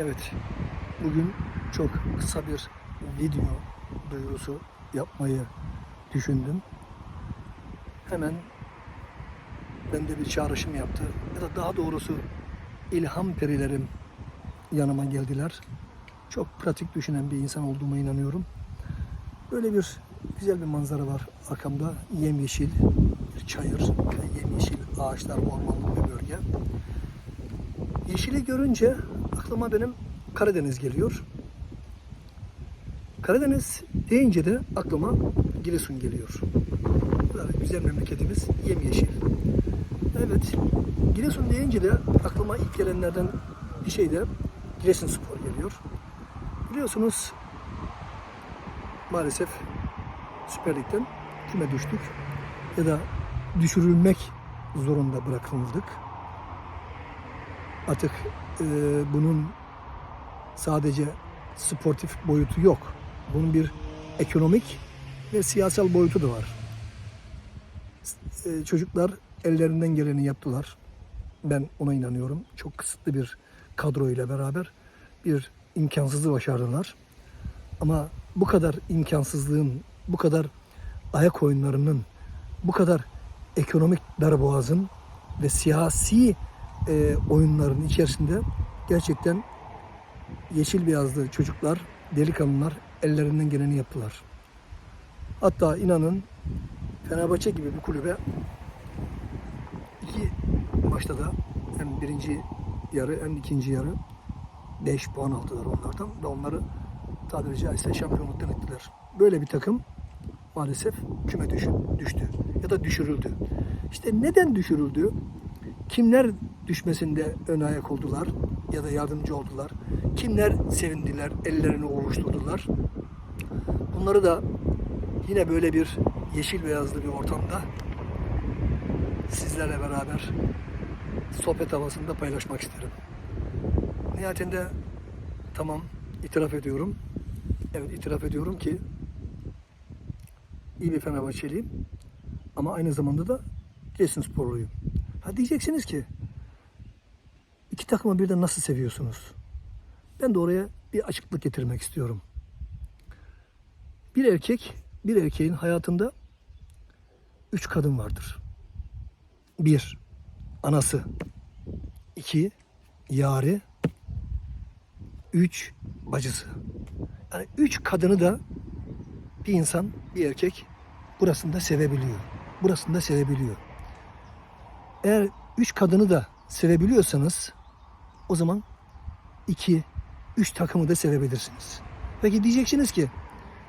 Evet, bugün çok kısa bir video duyurusu yapmayı düşündüm. Hemen bende bir çağrışım yaptı. Ya da daha doğrusu ilham perilerim yanıma geldiler. Çok pratik düşünen bir insan olduğuma inanıyorum. Böyle bir güzel bir manzara var arkamda. Yemyeşil bir çayır ve yemyeşil ağaçlar, ormanlık bir bölge. Yeşili görünce aklıma benim Karadeniz geliyor. Karadeniz deyince de aklıma Giresun geliyor. Böyle güzel memleketimiz yemyeşil. Evet, Giresun deyince de aklıma ilk gelenlerden bir şey de Giresunspor geliyor. Biliyorsunuz maalesef Süper Lig'den küme düştük ya da düşürülmek zorunda bırakıldık. Artık e, bunun sadece sportif boyutu yok. Bunun bir ekonomik ve siyasal boyutu da var. E, çocuklar ellerinden geleni yaptılar. Ben ona inanıyorum. Çok kısıtlı bir kadro ile beraber bir imkansızlığı başardılar. Ama bu kadar imkansızlığın, bu kadar ayak oyunlarının, bu kadar ekonomik darboğazın ve siyasi e, oyunların içerisinde gerçekten yeşil beyazlı çocuklar, delikanlılar ellerinden geleni yaptılar. Hatta inanın Fenerbahçe gibi bir kulübe iki maçta da hem birinci yarı hem ikinci yarı 5 puan aldılar onlardan ve onları tabiri caizse şampiyonluktan ettiler. Böyle bir takım maalesef küme düştü ya da düşürüldü. İşte neden düşürüldü? Kimler düşmesinde ön ayak oldular ya da yardımcı oldular? Kimler sevindiler, ellerini ovuşturdular? Bunları da yine böyle bir yeşil beyazlı bir ortamda sizlerle beraber sohbet havasında paylaşmak isterim. Nihayetinde tamam itiraf ediyorum. Evet itiraf ediyorum ki iyi bir Fenerbahçeliyim. Ama aynı zamanda da Giresunsporluyum. Ha diyeceksiniz ki iki takımı birden nasıl seviyorsunuz? Ben de oraya bir açıklık getirmek istiyorum. Bir erkek, bir erkeğin hayatında üç kadın vardır. Bir, anası. iki yari. Üç, bacısı. Yani üç kadını da bir insan, bir erkek burasında sevebiliyor. Burasında sevebiliyor. Eğer üç kadını da sevebiliyorsanız o zaman iki, üç takımı da sevebilirsiniz. Peki diyeceksiniz ki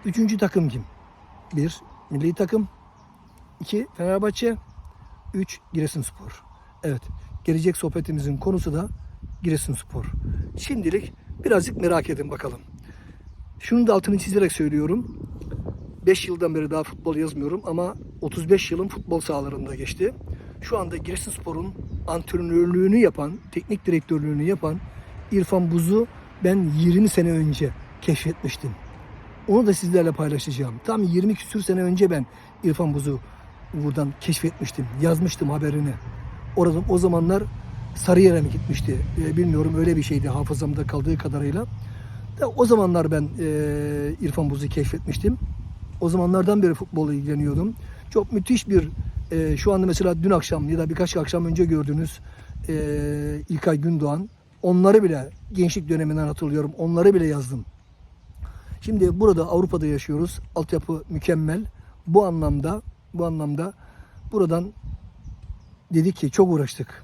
üçüncü takım kim? Bir, milli takım. iki Fenerbahçe. Üç, Giresunspor. Evet, gelecek sohbetimizin konusu da Giresunspor. Şimdilik birazcık merak edin bakalım. Şunun da altını çizerek söylüyorum. 5 yıldan beri daha futbol yazmıyorum ama 35 yılın futbol sahalarında geçti. Şu anda Giresunspor'un antrenörlüğünü yapan, teknik direktörlüğünü yapan İrfan Buz'u ben 20 sene önce keşfetmiştim. Onu da sizlerle paylaşacağım. Tam 20 küsür sene önce ben İrfan Buz'u buradan keşfetmiştim. Yazmıştım haberini. Orada o zamanlar Sarıyer'e mi gitmişti? Ee, bilmiyorum öyle bir şeydi hafızamda kaldığı kadarıyla. Da o zamanlar ben e, İrfan Buz'u keşfetmiştim. O zamanlardan beri futbolla ilgileniyordum. Çok müthiş bir e, şu anda mesela dün akşam ya da birkaç akşam önce gördüğünüz e, İlkay Gündoğan onları bile gençlik döneminden hatırlıyorum. Onları bile yazdım. Şimdi burada Avrupa'da yaşıyoruz. Altyapı mükemmel. Bu anlamda bu anlamda buradan dedik ki çok uğraştık.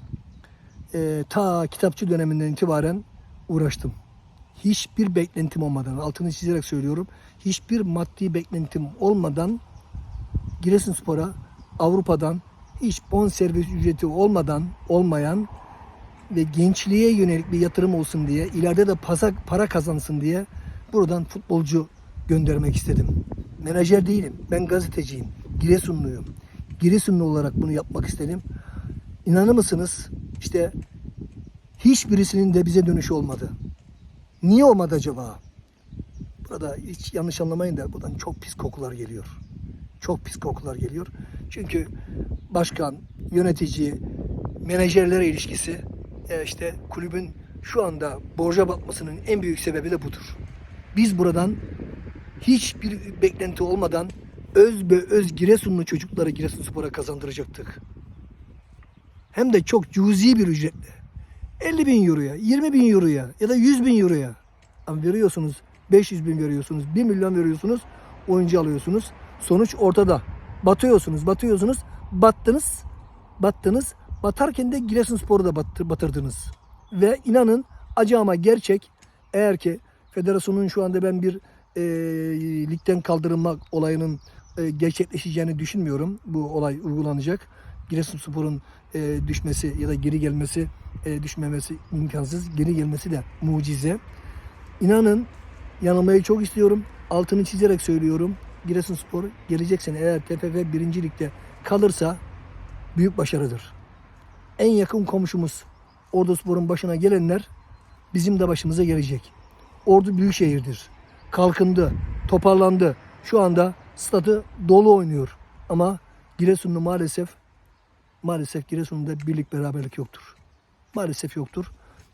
E, ta kitapçı döneminden itibaren uğraştım. Hiçbir beklentim olmadan, altını çizerek söylüyorum. Hiçbir maddi beklentim olmadan Giresunspor'a Avrupa'dan hiç bonservis ücreti olmadan olmayan ve gençliğe yönelik bir yatırım olsun diye, ileride de para, para kazansın diye buradan futbolcu göndermek istedim. Menajer değilim. Ben gazeteciyim. Giresunluyum. Giresunlu olarak bunu yapmak istedim. İnanır mısınız? İşte hiçbirisinin de bize dönüşü olmadı. Niye olmadı acaba? Burada hiç yanlış anlamayın da buradan çok pis kokular geliyor. Çok pis kokular geliyor. Çünkü başkan, yönetici, menajerlere ilişkisi e, işte kulübün şu anda borca batmasının en büyük sebebi de budur. Biz buradan hiçbir beklenti olmadan öz be öz Giresunlu çocukları Giresunspor'a kazandıracaktık. Hem de çok cüzi bir ücretle. 50 bin euroya, 20 bin euroya ya da 100 bin euroya. Ama veriyorsunuz 500 bin veriyorsunuz, 1 milyon veriyorsunuz, oyuncu alıyorsunuz. Sonuç ortada. Batıyorsunuz, batıyorsunuz, battınız, battınız. Batarken de Giresunspor'u da battır, batırdınız. Ve inanın acı ama gerçek eğer ki federasyonun şu anda ben bir e, ligden kaldırılmak olayının e, gerçekleşeceğini düşünmüyorum. Bu olay uygulanacak. Giresunspor'un e, düşmesi ya da geri gelmesi, e, düşmemesi imkansız. Geri gelmesi de mucize. İnanın yanılmayı çok istiyorum. Altını çizerek söylüyorum. Giresunspor gelecek sene eğer TFF 1. Lig'de kalırsa büyük başarıdır. En yakın komşumuz Ordu Spor'un başına gelenler bizim de başımıza gelecek. Ordu büyük şehirdir. Kalkındı, toparlandı. Şu anda stadı dolu oynuyor. Ama Giresunlu maalesef maalesef Giresun'da birlik beraberlik yoktur. Maalesef yoktur.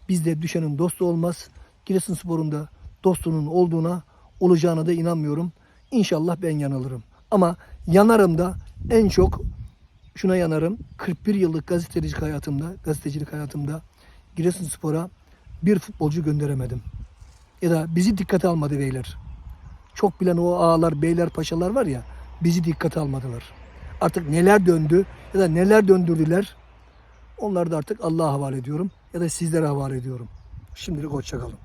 Bizde düşenin dostu olmaz. Giresunspor'un da dostunun olduğuna olacağına da inanmıyorum. İnşallah ben yanılırım. Ama yanarım da en çok şuna yanarım. 41 yıllık gazetecilik hayatımda, gazetecilik hayatımda Giresunspor'a bir futbolcu gönderemedim. Ya da bizi dikkate almadı beyler. Çok bilen o ağalar, beyler, paşalar var ya bizi dikkate almadılar. Artık neler döndü ya da neler döndürdüler onları da artık Allah'a havale ediyorum ya da sizlere havale ediyorum. Şimdilik hoşçakalın.